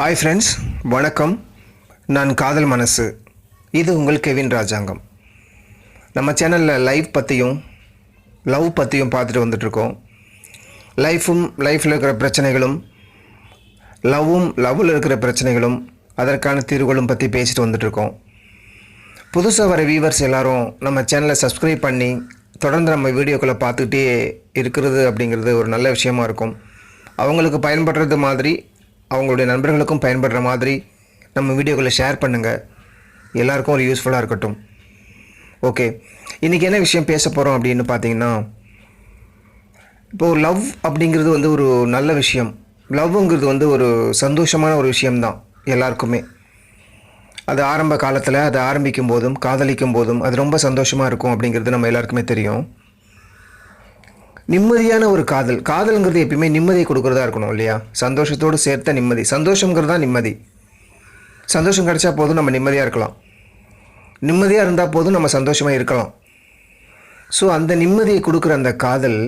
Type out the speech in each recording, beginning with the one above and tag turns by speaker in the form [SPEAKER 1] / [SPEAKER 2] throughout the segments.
[SPEAKER 1] Hi friends வணக்கம். நான் காதல் மனசு. இது உங்கள் கெவின் ராஜாங்கம். நம்ம சேனலில் லைஃப் பற்றியும் லவ் பற்றியும் பார்த்துட்டு வந்துட்ருக்கோம் லைஃப்பும் லைஃப்பில் இருக்கிற பிரச்சனைகளும் லவ்வும் லவ்வில் இருக்கிற பிரச்சனைகளும் அதற்கான தீர்வுகளும் பற்றி பேசிட்டு வந்துட்ருக்கோம் புதுசாக வர வியூவர்ஸ் எல்லோரும் நம்ம சேனலை சப்ஸ்கிரைப் பண்ணி தொடர்ந்து நம்ம வீடியோக்களை பார்த்துக்கிட்டே இருக்கிறது அப்படிங்கிறது ஒரு நல்ல விஷயமா இருக்கும். அவங்களுக்கு பயன்படுறது மாதிரி அவங்களுடைய நண்பர்களுக்கும் பயன்படுற மாதிரி நம்ம வீடியோக்களை ஷேர் பண்ணுங்கள் எல்லாருக்கும் ஒரு யூஸ்ஃபுல்லாக இருக்கட்டும். ஓகே இன்றைக்கி என்ன விஷயம் பேச போகிறோம் அப்படின்னு பார்த்தீங்கன்னா இப்போது லவ் அப்படிங்கிறது வந்து ஒரு நல்ல விஷயம். லவ்ங்கிறது வந்து ஒரு சந்தோஷமான ஒரு விஷயம்தான் எல்லாருக்குமே. அது ஆரம்ப காலத்தில் அது ஆரம்பிக்கும் போதும் காதலிக்கும் போதும் அது ரொம்ப சந்தோஷமாக இருக்கும் அப்படிங்கிறது நம்ம எல்லாருக்குமே தெரியும். நிம்மதியான ஒரு காதல். காதல்ங்கிறது எப்பயுமே நிம்மதியை கொடுக்குறதா இருக்கணும் இல்லையா? சந்தோஷத்தோடு சேர்த்த நிம்மதி. சந்தோஷங்கிறது தான் நிம்மதி. சந்தோஷம் கிடைச்சா போதும் நம்ம நிம்மதியாக இருக்கலாம். நிம்மதியாக இருந்தால் போதும் நம்ம சந்தோஷமாக இருக்கலாம். ஸோ அந்த நிம்மதியை கொடுக்குற அந்த காதல்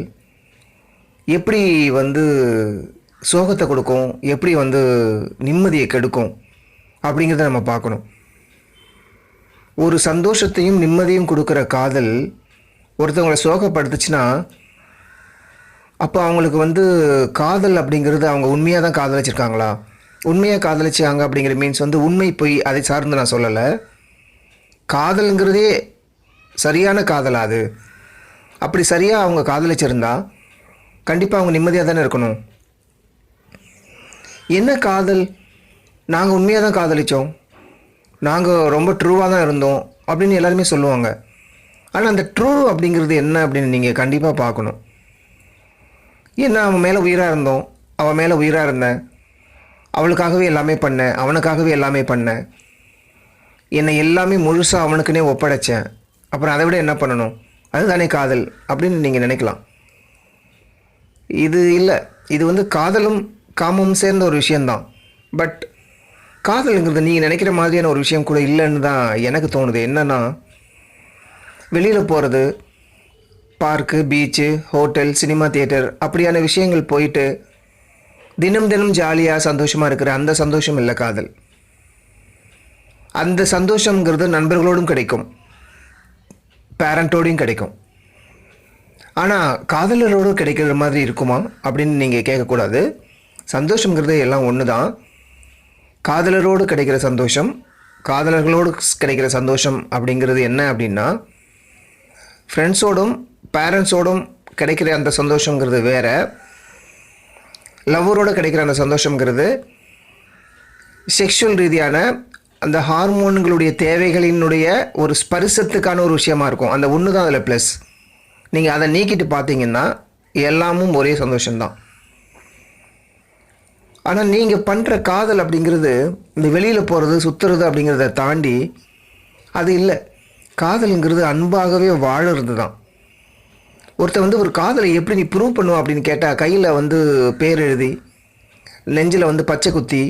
[SPEAKER 1] எப்படி வந்து சோகத்தை கொடுக்கும்? எப்படி வந்து நிம்மதியை கெடுக்கும்? அப்படிங்கிறத நம்ம பார்க்கணும். ஒரு சந்தோஷத்தையும் நிம்மதியும் கொடுக்குற காதல் ஒருத்தவங்களை சோகப்படுத்துச்சுன்னா அப்போ அவங்களுக்கு வந்து காதல் அப்படிங்கிறது அவங்க உண்மையாக தான் காதலிச்சிருக்காங்களா? உண்மையாக காதலிச்சாங்க அப்படிங்கிற மீன்ஸ் வந்து உண்மை பொய் அதை சார்ந்து நான் சொல்லலை. காதலுங்கிறதே சரியான காதலா அது? அப்படி சரியாக அவங்க காதலிச்சிருந்தா கண்டிப்பாக அவங்க நிம்மதியாக தானே இருக்கணும். என்ன காதல்? நாங்கள் உண்மையாக தான் காதலித்தோம் நாங்கள் ரொம்ப ட்ரூவாக தான் இருந்தோம் அப்படின்னு எல்லாருமே சொல்லுவாங்க. ஆனால் அந்த ட்ரூ அப்படிங்கிறது என்ன அப்படின்னு நீங்கள் கண்டிப்பாக பார்க்கணும். என்ன அவன் மேலே உயிராக இருந்தோம்? அவன் மேலே உயிராக இருந்தேன் அவளுக்காகவே எல்லாமே பண்ணேன் அவனுக்காகவே எல்லாமே பண்ணேன் என்னை எல்லாமே முழுசாக அவனுக்குன்னே ஒப்படைச்சேன். அப்புறம் அதை விட என்ன பண்ணணும்? அதுதானே காதல் அப்படின்னு நீங்கள் நினைக்கலாம். இது இல்லை. இது வந்து காதலும் காமமும் சேர்ந்த ஒரு விஷயந்தான் பட் காதலுங்கிறது நீங்கள் நினைக்கிற மாதிரியான ஒரு விஷயம் கூட இல்லைன்னு தான் எனக்கு தோணுது. என்னென்னா வெளியில் போகிறது park beach hotel cinema theatre அப்படியான விஷயங்கள் போயிட்டு தினம் தினம் ஜாலியாக சந்தோஷமாக இருக்கிற அந்த சந்தோஷம் இல்லை காதல். அந்த சந்தோஷங்கிறது நண்பர்களோடும் கிடைக்கும். பேரண்ட்டோடையும் கிடைக்கும். ஆனால் காதலரோடு கிடைக்கிற மாதிரி இருக்குமா அப்படின்னு நீங்கள் கேட்கக்கூடாது. சந்தோஷங்கிறது எல்லாம் ஒன்று தான் காதலரோடு கிடைக்கிற சந்தோஷம் காதலர்களோடு கிடைக்கிற சந்தோஷம் அப்படிங்கிறது என்ன அப்படின்னா ஃப்ரெண்ட்ஸோடும் பேரண்ட்ஸோடும் கிடைக்கிற அந்த சந்தோஷங்கிறது வேறு. லவ்வரோடு கிடைக்கிற அந்த சந்தோஷங்கிறது செக்ஷுவல் ரீதியான அந்த ஹார்மோன்களுடைய தேவைகளினுடைய ஒரு ஸ்பரிசத்துக்கான ஒரு விஷயமா இருக்கும். அந்த ஒன்று தான் அதில் ப்ளஸ் நீங்கள் அதை நீக்கிட்டு பார்த்தீங்கன்னா எல்லாமும் ஒரே சந்தோஷம்தான். ஆனால் நீங்கள் பண்ணுற காதல் அப்படிங்கிறது இந்த வெளியில் போகிறது சுற்றுறது அப்படிங்கிறத தாண்டி அது இல்லை. காதலுங்கிறது அன்பாகவே வாழறது தான் ஒருத்தன் வந்து ஒரு காதலை எப்படி நீ ப்ரூவ் பண்ணுவோம் அப்படின்னு கேட்டால் கையில் வந்து பேர் எழுதி நெஞ்சில் வந்து பச்சை குத்தி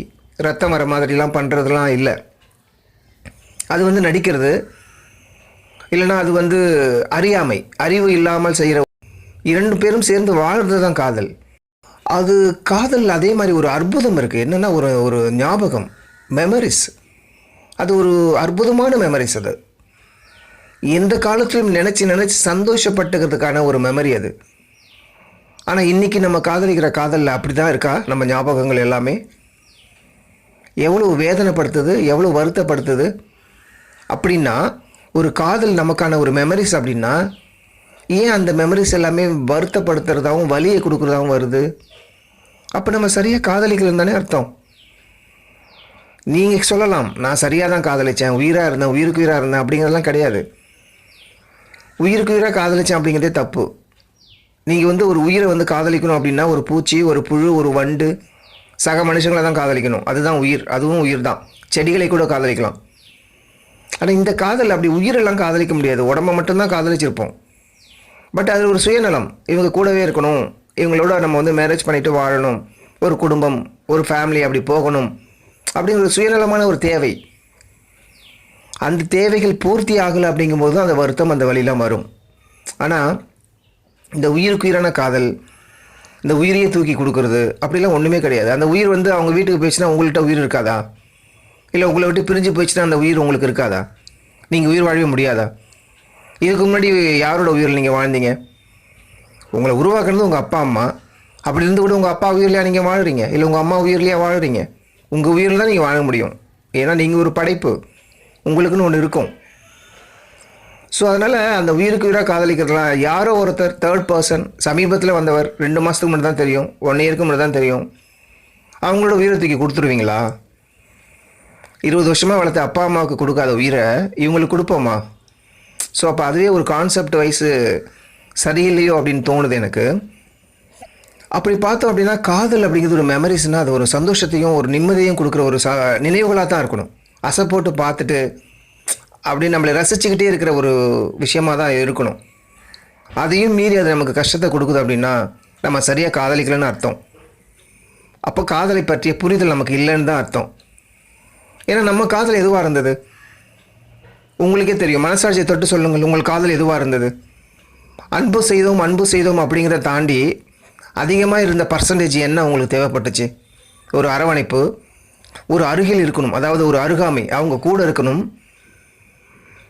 [SPEAKER 1] ரத்தம் வர மாதிரிலாம் பண்ணுறதுலாம் இல்லை. அது வந்து நடிக்கிறது. இல்லைன்னா அது வந்து அறியாமை அறிவு இல்லாமல் செய்கிற இரண்டு பேரும் சேர்ந்து வாழ்கிறது தான் காதல். அது காதல் அதே மாதிரி ஒரு அற்புதம் இருக்குது என்னென்னா ஒரு ஒரு ஞாபகம் மெமரிஸ் அது ஒரு அற்புதமான மெமரிஸ் அது. எந்த காலத்திலும் நினச்சி நினச்சி சந்தோஷப்பட்டுக்கிறதுக்கான ஒரு மெமரி அது. ஆனால் இன்றைக்கி நம்ம காதலிக்கிற காதலில் அப்படி தான் இருக்கா? நம்ம ஞாபகங்கள் எல்லாமே? எவ்வளோ வேதனைப்படுத்துது எவ்வளோ வருத்தப்படுத்துது? அப்படின்னா ஒரு காதல் நமக்கான ஒரு மெமரிஸ் அப்படின்னா ஏன் அந்த மெமரிஸ் எல்லாமே வருத்தப்படுத்துறதாகவும் வலியை கொடுக்குறதாகவும் வருது? அப்போ நம்ம சரியாக காதலிக்கலன்னு தானே அர்த்தம். நீங்கள் சொல்லலாம் நான் சரியாக தான் காதலித்தேன் உயிராக இருந்தேன் உயிருக்கு உயிராக இருந்தேன் அப்படிங்கிறதெல்லாம் கிடையாது. உயிருக்கு உயிராக காதலிச்சேன் அப்படிங்கிறதே தப்பு. நீங்கள் வந்து ஒரு உயிரை வந்து காதலிக்கணும் அப்படின்னா ஒரு பூச்சி ஒரு புழு ஒரு வண்டு சக மனுஷங்களை தான் காதலிக்கணும். அதுதான் உயிர். அதுவும் உயிர் தான் செடிகளை கூட காதலிக்கலாம். ஆனால் இந்த காதல் அப்படி உயிரெல்லாம் காதலிக்க முடியாது. உடம்ப மட்டும்தான் காதலிச்சிருப்போம். பட் அது ஒரு சுயநலம். இவங்க கூடவே இருக்கணும். இவங்களோட நம்ம வந்து மேரேஜ் பண்ணிவிட்டு வாழணும். ஒரு குடும்பம் ஒரு ஃபேமிலி அப்படி போகணும். அப்படிங்கிற ஒரு சுயநலமான ஒரு தேவை. அந்த தேவைகள் பூர்த்தி ஆகலை அப்படிங்கும்போது தான் அந்த வருத்தம் அந்த வழியெலாம் வரும். ஆனால் இந்த உயிருக்கு உயிரான காதல் இந்த உயிரையே தூக்கி கொடுக்குறது அப்படிலாம் ஒன்றுமே கிடையாது. அந்த உயிர் வந்து அவங்க வீட்டுக்கு போயிடுச்சுன்னா உங்கள்கிட்ட உயிர் இருக்காதா? இல்லை உங்களை விட்டு பிரிஞ்சு போயிடுச்சுன்னா அந்த உயிர் உங்களுக்கு இருக்காதா? நீங்கள் உயிர் வாழவே முடியாதா? இதுக்கு முன்னாடி யாரோட உயிரில் நீங்கள் வாழ்ந்தீங்க? உங்களை உருவாக்குறது உங்கள் அப்பா அம்மா. அப்படி இருந்து கூட உங்கள் அப்பா உயிர்லையா நீங்கள் வாழுறீங்க? இல்லை உங்கள் அம்மா உயிர்லையா வாழுறீங்க? உங்கள் உயிரில் தான் நீங்கள் வாழ முடியும். ஏன்னா நீங்கள் ஒரு படைப்பு. உங்களுக்குன்னு ஒன்று இருக்கும். ஸோ அதனால் அந்த உயிருக்கு உயிராக காதலிக்கிறதுலாம் யாரோ ஒருத்தர் தேர்ட் பர்சன் சமீபத்தில் வந்தவர் ரெண்டு மாதத்துக்கு முன்னாடி தான் தெரியும் ஒன் இயருக்கு முன்னாடி தான் தெரியும். அவங்களோட உயிரை தூக்கி கொடுத்துருவீங்களா? இருபது வருஷமாக வளர்த்த அப்பா அம்மாவுக்கு கொடுக்காத உயிரை இவங்களுக்கு கொடுப்போமா? ஸோ அப்போ அதுவே ஒரு கான்செப்ட் வைஸு சரியில்லையோ அப்படின்னு தோணுது எனக்கு. அப்படி பார்த்தோம் அப்படின்னா காதல் அப்படிங்கிறது ஒரு மெமரிஸ்னால் அது ஒரு சந்தோஷத்தையும் ஒரு நிம்மதியும் கொடுக்குற ஒரு ச நினைவுகளாக தான் இருக்கணும். அசை போட்டு பார்த்துட்டு அப்படி நம்மளை ரசிச்சுக்கிட்டே இருக்கிற ஒரு விஷயமாக தான் இருக்கணும். அதையும் மீறி அது நமக்கு கஷ்டத்தை கொடுக்குது அப்படின்னா நம்ம சரியாக காதலிக்கலன்னு அர்த்தம். அப்போ காதலை பற்றிய புரிதல் நமக்கு இல்லைன்னு தான் அர்த்தம். ஏன்னா நம்ம காதல் எதுவாக இருந்தது? உங்களுக்கே தெரியும். மனசாட்சியை தொட்டு சொல்லுங்கள். உங்கள் காதல் எதுவாக இருந்தது? அன்பு செய்தோம் அன்பு செய்தோம் அப்படிங்கிறத தாண்டி அதிகமாக இருந்த பர்சன்டேஜ் என்ன உங்களுக்கு தேவைப்பட்டுச்சு? ஒரு அரவணைப்பு ஒரு அருகில் இருக்கணும். அதாவது ஒரு அருகாமை. அவங்க கூட இருக்கணும்.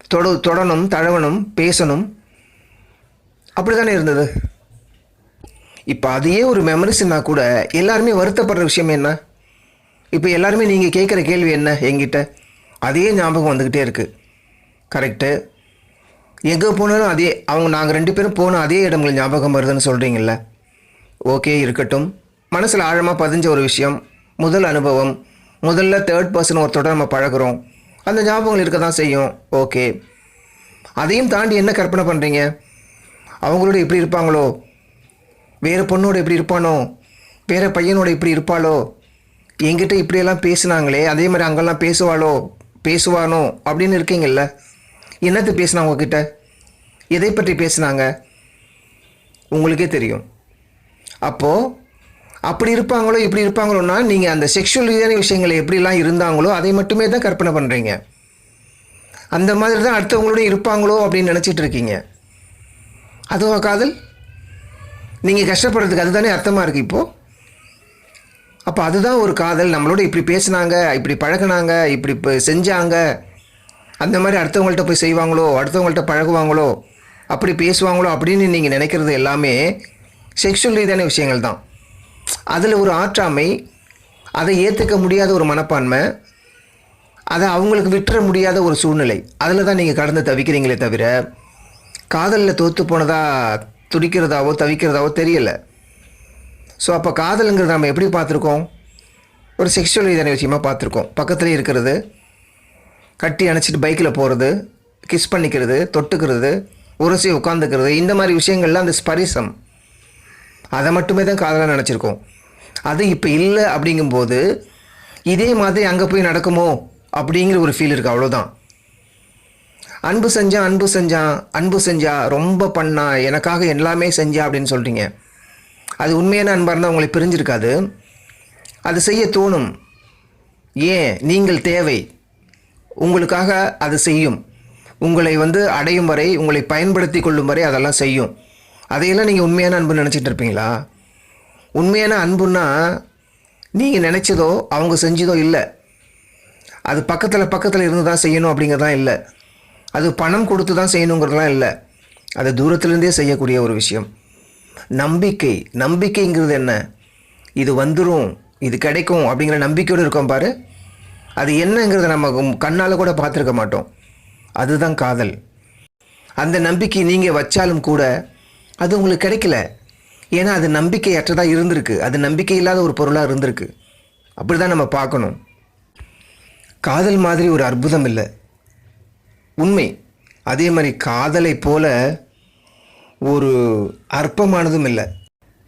[SPEAKER 1] தொட தொடணும் தழவணும் பேசணும். அப்படி தானே இருந்தது? இப்போ அதையே ஒரு மெமரிஸ்னா கூட எல்லாருமே வருத்தப்படுற விஷயம் என்ன? இப்போ எல்லாருமே நீங்கள் கேட்குற கேள்வி என்ன எங்கிட்ட அதே ஞாபகம் வந்துக்கிட்டே இருக்குது கரெக்டு எங்கே போனாலும் அதே அவங்க நாங்கள் ரெண்டு பேரும் போன அதே இடங்கள் ஞாபகம் வருதுன்னு சொல்கிறீங்கள ஓகே இருக்கட்டும். மனசில் ஆழமாக பதிஞ்ச ஒரு விஷயம். முதல் அனுபவம். முதல்ல தேர்ட் பர்சன் ஒருத்தரோட நம்ம பழகுறோம். அந்த ஞாபகங்கள் இருக்க தான் செய்யும். ஓகே அதையும் தாண்டி என்ன கற்பனை பண்ணுறீங்க அவங்களோட எப்படி இருப்பாங்களோ? வேறு பொண்ணோட எப்படி இருப்பானோ? வேறு பையனோட இப்படி இருப்பாளோ? என்கிட்ட இப்படியெல்லாம் பேசுனாங்களே அதே மாதிரி அங்கெல்லாம் பேசுவாளோ? பேசுவானோ? அப்படின்னு இருக்கீங்கல்ல. என்னத்தை பேசினா உங்ககிட்ட? எதை பற்றி பேசுனாங்க? உங்களுக்கே தெரியும். அப்போது அப்படி இருப்பாங்களோ இப்படி இருப்பாங்களோன்னா நீங்கள் அந்த செக்ஷுவல் ரீதியான விஷயங்கள் எப்படிலாம் இருந்தாங்களோ அதை மட்டுமே தான் கற்பனை பண்ணுறீங்க அந்த மாதிரி தான் அடுத்தவங்களோட இருப்பாங்களோ அப்படின்னு நினச்சிட்டு இருக்கீங்க. அதுவா காதல்? நீங்கள் கஷ்டப்படுறதுக்கு அதுதானே அர்த்தமாக இருக்குது இப்போது அப்போ அதுதான் ஒரு காதல். நம்மளோட இப்படி பேசுனாங்க இப்படி பழகினாங்க இப்படி இப்போ செஞ்சாங்க. அந்த மாதிரி அடுத்தவங்கள்ட்ட போய் செய்வாங்களோ அடுத்தவங்கள்ட்ட பழகுவாங்களோ அப்படி பேசுவாங்களோ அப்படின்னு நீங்கள் நினைக்கிறது எல்லாமே செக்ஷுவல் ரீதியான விஷயங்கள் தான். அதில் ஒரு ஆற்றாமை அதை ஏற்றுக்க முடியாத ஒரு மனப்பான்மை அதை அவங்களுக்கு விட்டுற முடியாத ஒரு சூழ்நிலை. அதில் தான் நீங்கள் கடந்து தவிக்கிறீங்களே தவிர காதலில் தோற்று போனதா துடிக்கிறதாவோ தவிக்கிறதாவோ தெரியலை. ஸோ அப்போ காதலுங்கிறத நம்ம எப்படி பார்த்துருக்கோம்? ஒரு செக்ஷுவல் ரீதியான விஷயமா பார்த்துருக்கோம். பக்கத்துலேயே இருக்கிறது கட்டி அணைச்சிட்டு பைக்கில் போகிறது கிஸ் பண்ணிக்கிறது தொட்டுக்கிறது உரசி உட்காந்துக்கிறது இந்த மாதிரி விஷயங்கள்லாம் அந்த ஸ்பரிசம். அதை மட்டுமே தான் காதலாக நினச்சிருக்கோம். அது இப்போ இல்லை அப்படிங்கும்போது இதே மாதிரி அங்கே போய் நடக்குமோ அப்படிங்கிற ஒரு ஃபீல் இருக்குது அவ்வளோதான் அன்பு செஞ்சான் அன்பு செஞ்சான் அன்பு செஞ்சா ரொம்ப பண்ணா எனக்காக எல்லாமே செஞ்சா அப்படின்னு சொல்கிறீங்க அது உண்மையான அன்பாக இருந்தால் உங்களை பிரிஞ்சிருக்காது. அது செய்ய தோணும். ஏன்? நீங்கள் தேவை. உங்களுக்காக அது செய்யும். உங்களை வந்து அடையும் வரை உங்களை பயன்படுத்தி கொள்ளும் வரை அதெல்லாம் செய்யும். அதையெல்லாம் நீங்கள் உண்மையான அன்புன்னு நினச்சிட்டு இருப்பீங்களா? உண்மையான அன்புன்னா நீங்கள் நினச்சதோ அவங்க செஞ்சதோ இல்லை. அது பக்கத்தில் பக்கத்தில் இருந்து தான் செய்யணும் அப்படிங்கிறதான் இல்லை. அது பணம் கொடுத்து தான் செய்யணுங்கிறதுலாம் இல்லை. அது தூரத்துலேருந்தே செய்யக்கூடிய ஒரு விஷயம். நம்பிக்கை நம்பிக்கைங்கிறது என்ன? இது வந்துடும் இது கிடைக்கும் அப்படிங்கிற நம்பிக்கையோடு இருக்கோம் பாரு. அது என்னங்கிறத நம்ம கண்ணால் கூட பார்த்துருக்க மாட்டோம். அதுதான் காதல். அந்த நம்பிக்கை நீங்கள் வச்சாலும் கூட அது உங்களுக்கு கிடைக்கல. ஏன்னா அது நம்பிக்கையற்றதாக இருந்திருக்கு. அது நம்பிக்கை இல்லாத ஒரு பொருளாக இருந்திருக்கு. அப்படி தான் நம்ம பார்க்கணும். காதல் மாதிரி ஒரு அற்புதம் இல்லை. உண்மை. அதே மாதிரி காதலை போல ஒரு அற்பமானதும் இல்லை.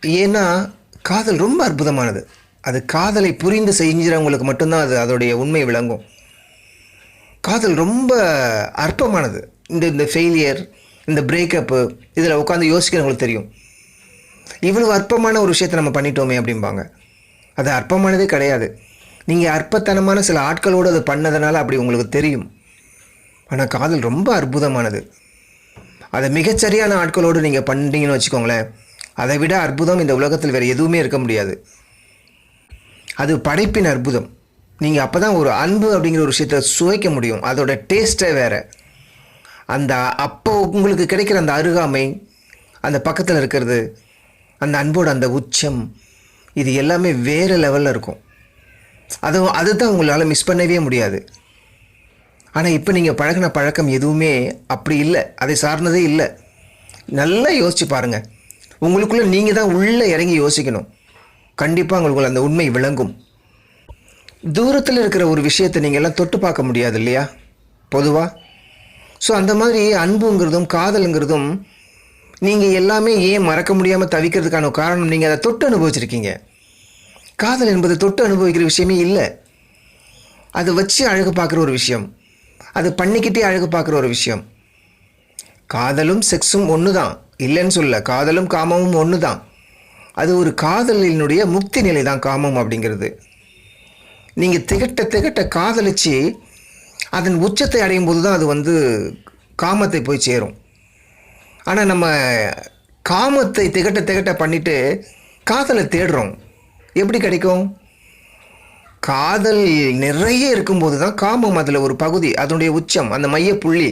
[SPEAKER 1] ஏன்னா காதல் ரொம்ப அற்புதமானது. அது காதலை புரிந்து செஞ்சுறவங்களுக்கு மட்டும்தான் அது அதோடைய உண்மை விளங்கும். காதல் ரொம்ப அற்பமானது. இந்த இந்த ஃபெயிலியர் இந்த பிரேக்கப்பு இதில் உட்காந்து யோசிக்கிறவங்களுக்கு தெரியும். இவ்வளவு அற்பமான ஒரு விஷயத்தை நம்ம பண்ணிட்டோமே அப்படிம்பாங்க. அது அற்பமானதே கிடையாது. நீங்கள் அற்பத்தனமான சில ஆட்களோடு அதை பண்ணதுனால அப்படி உங்களுக்கு தெரியும். ஆனால் காதல் ரொம்ப அற்புதமானது. அதை மிகச்சரியான ஆட்களோடு நீங்கள் பண்ணிட்டீங்கன்னு வச்சுக்கோங்களேன் அதை விட அற்புதம் இந்த உலகத்தில் வேறு எதுவுமே இருக்க முடியாது. அது படைப்பின் அற்புதம். நீங்கள் அப்போ தான் ஒரு அன்பு அப்படிங்கிற ஒரு விஷயத்தை சுவைக்க முடியும். அதோட டேஸ்ட்டே வேறு. அந்த அப்போ உங்களுக்கு கிடைக்கிற அந்த அருகாமை அந்த பக்கத்தில் இருக்கிறது அந்த அன்போட அந்த உச்சம் இது எல்லாமே வேறு லெவலில் இருக்கும். அது அதுதான் உங்களால் மிஸ் பண்ணவே முடியாது. ஆனால் இப்போ நீங்கள் பழகின பழக்கம் எதுவுமே அப்படி இல்லை. அதை சார்ந்ததே இல்லை. நல்லா யோசிச்சு பாருங்கள் உங்களுக்குள்ளே நீங்கள் தான் உள்ளே இறங்கி யோசிக்கணும். கண்டிப்பாக உங்களுக்குள்ள அந்த உண்மை விளங்கும். தூரத்தில் இருக்கிற ஒரு விஷயத்தை நீங்கள் எல்லாம் தொட்டு பார்க்க முடியாது இல்லையா? பொதுவாக ஸோ அந்த மாதிரி அன்புங்கிறதும் காதலுங்கிறதும் நீங்கள் எல்லாமே ஏன் மறக்க முடியாமல் தவிக்கிறதுக்கான காரணம் நீங்கள் அதை தொட்டு அனுபவிச்சிருக்கீங்க. காதல் என்பது தொட்டு அனுபவிக்கிற விஷயமே இல்லை. அதை வச்சு அழகு பார்க்குற ஒரு விஷயம். அது பண்ணிக்கிட்டே அழகு பார்க்குற ஒரு விஷயம். காதலும் செக்ஸும் ஒன்று தான் இல்லைன்னு சொல்ல காதலும் காமமும் ஒன்று தான் அது ஒரு காதலினுடைய முக்தி நிலை தான் காமம் அப்படிங்கிறது. நீங்கள் திகட்ட திகட்ட காதலிச்சு அதன் உச்சத்தை அடையும் போது தான் அது வந்து காமத்தை போய் சேரும். ஆனால் நம்ம காமத்தை திகட்ட திகட்ட பண்ணிட்டு காதலை தேடுறோம். எப்படி கிடைக்கும்? காதல் நிறைய இருக்கும்போது தான் காமம் அதில் ஒரு பகுதி அதனுடைய உச்சம் அந்த மைய புள்ளி.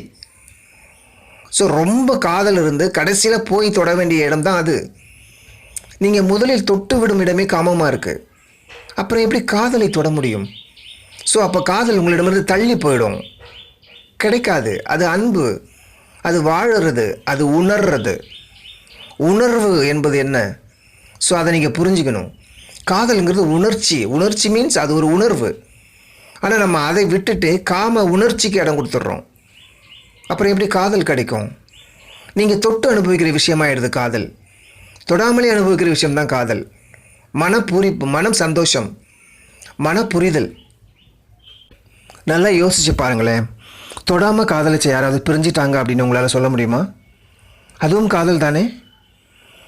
[SPEAKER 1] ஸோ ரொம்ப காதல் இருந்து கடைசியில் போய் தொட வேண்டிய இடம் தான் அது. நீங்கள் முதலில் தொட்டு விடும் இடமே காமமாக இருக்குது அப்புறம் எப்படி காதலை தொட முடியும்? ஸோ அப்போ காதல் உங்களிடமிருந்து தள்ளி போயிடும். கிடைக்காது. அது அன்பு. அது வாழறது. அது உணர்றது. உணர்வு என்பது என்ன? ஸோ அதை நீங்கள் புரிஞ்சுக்கணும். காதலுங்கிறது உணர்ச்சி. உணர்ச்சி மீன்ஸ் அது ஒரு உணர்வு. ஆனால் நம்ம அதை விட்டுட்டு காம உணர்ச்சிக்கு இடம் கொடுத்துட்றோம். அப்புறம் எப்படி காதல் கிடைக்கும்? நீங்கள் தொட்டு அனுபவிக்கிற விஷயமாயிடுது காதல். தொடாமலே அனுபவிக்கிற விஷயம்தான் காதல். மனப்பூரிப்பு மனம் சந்தோஷம். மனப்புரிதல். நல்லா யோசிச்சு பாருங்களேன் தொடாமல் காதலிச்ச யாராவது பிரிஞ்சிட்டாங்க அப்படின்னு உங்களால் சொல்ல முடியுமா? அதுவும் காதல் தானே?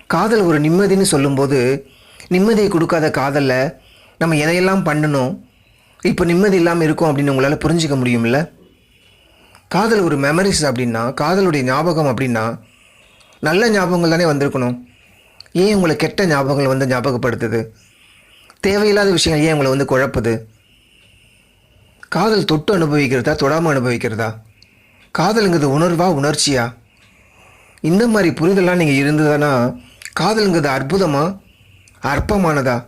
[SPEAKER 1] காதல் ஒரு நிம்மதின்னு சொல்லும்போது நிம்மதியை கொடுக்காத காதலில் நம்ம எதையெல்லாம் பண்ணணும் இப்போ நிம்மதி இல்லாமல் இருக்கும் அப்படின்னு உங்களால் புரிஞ்சிக்க முடியும்ல? காதல் ஒரு மெமரிஸ் அப்படின்னா காதலுடைய ஞாபகம் அப்படின்னா நல்ல ஞாபகங்கள் தானே வந்திருக்கணும். ஏன் உங்களை கெட்ட ஞாபகங்கள் வந்து ஞாபகப்படுத்துது? தேவையில்லாத விஷயங்கள் ஏன் உங்களை வந்து குழப்புது? காதல் தொட்டு அனுபவிக்கிறதா தொடாமல் அனுபவிக்கிறதா? காதலுங்கிறது உணர்வா உணர்ச்சியா? இந்த மாதிரி புரிதலாக நீங்கள் இருந்ததுன்னா காதலுங்கிறது அற்புதமா? அற்பமானதா?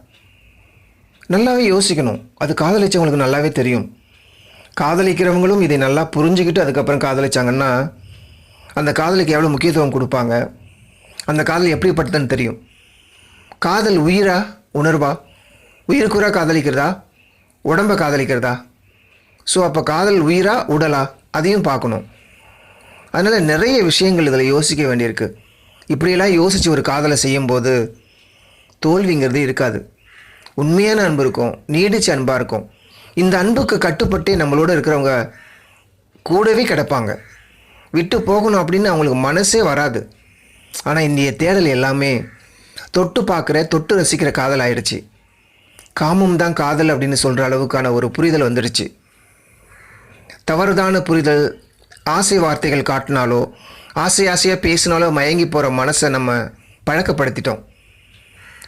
[SPEAKER 1] நல்லாவே யோசிக்கணும். அது காதலிச்சவங்களுக்கு நல்லாவே தெரியும். காதலிக்கிறவங்களும் இதை நல்லா புரிஞ்சுக்கிட்டு அதுக்கப்புறம் காதலிச்சாங்கன்னா அந்த காதலுக்கு எவ்வளோ முக்கியத்துவம் கொடுப்பாங்க? அந்த காதல் எப்படிப்பட்டதுன்னு தெரியும். காதல் உயிரா உணர்வா? உயிருக்குறா காதலிக்கிறதா? உடம்பை காதலிக்கிறதா? ஸோ அப்போ காதல் உயிரா உடலா? அதையும் பார்க்கணும். அதனால் நிறைய விஷயங்கள் இதில் யோசிக்க வேண்டியிருக்கு. இப்படியெல்லாம் யோசித்து ஒரு காதலை செய்யும்போது தோல்விங்கிறது இருக்காது. உண்மையான அன்பு இருக்கும் நீடிச்ச அன்பாக இருக்கும். இந்த அன்புக்கு கட்டுப்பட்டே நம்மளோட இருக்கிறவங்க கூடவே கிடப்பாங்க. விட்டு போகணும் அப்படின்னு அவங்களுக்கு மனசே வராது. ஆனால் இந்திய தேடல் எல்லாமே தொட்டு பார்க்குற தொட்டு ரசிக்கிற காதல் ஆயிடுச்சு. காமம் தான் காதல் அப்படின்னு சொல்கிற அளவுக்கான ஒரு புரிதல் வந்துடுச்சு. தவறுதான புரிதல் ஆசை வார்த்தைகள் காட்டினாலோ ஆசை ஆசையாக பேசினாலோ மயங்கி போகிற மனசை நம்ம பழக்கப்படுத்திட்டோம்.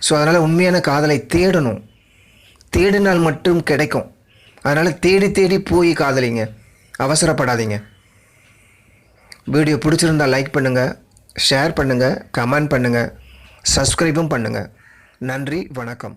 [SPEAKER 1] ஸோ அதனால் உண்மையான காதலை தேடணும். தேடினால் மட்டும் கிடைக்கும். அதனால் தேடி தேடி போய் காதலிங்க. அவசரப்படாதீங்க. வீடியோ பிடிச்சிருந்தால் லைக் பண்ணுங்கள் ஷேர் பண்ணுங்கள் கமெண்ட் பண்ணுங்கள் சப்ஸ்கிரைபும் பண்ணுங்கள் நன்றி வணக்கம்.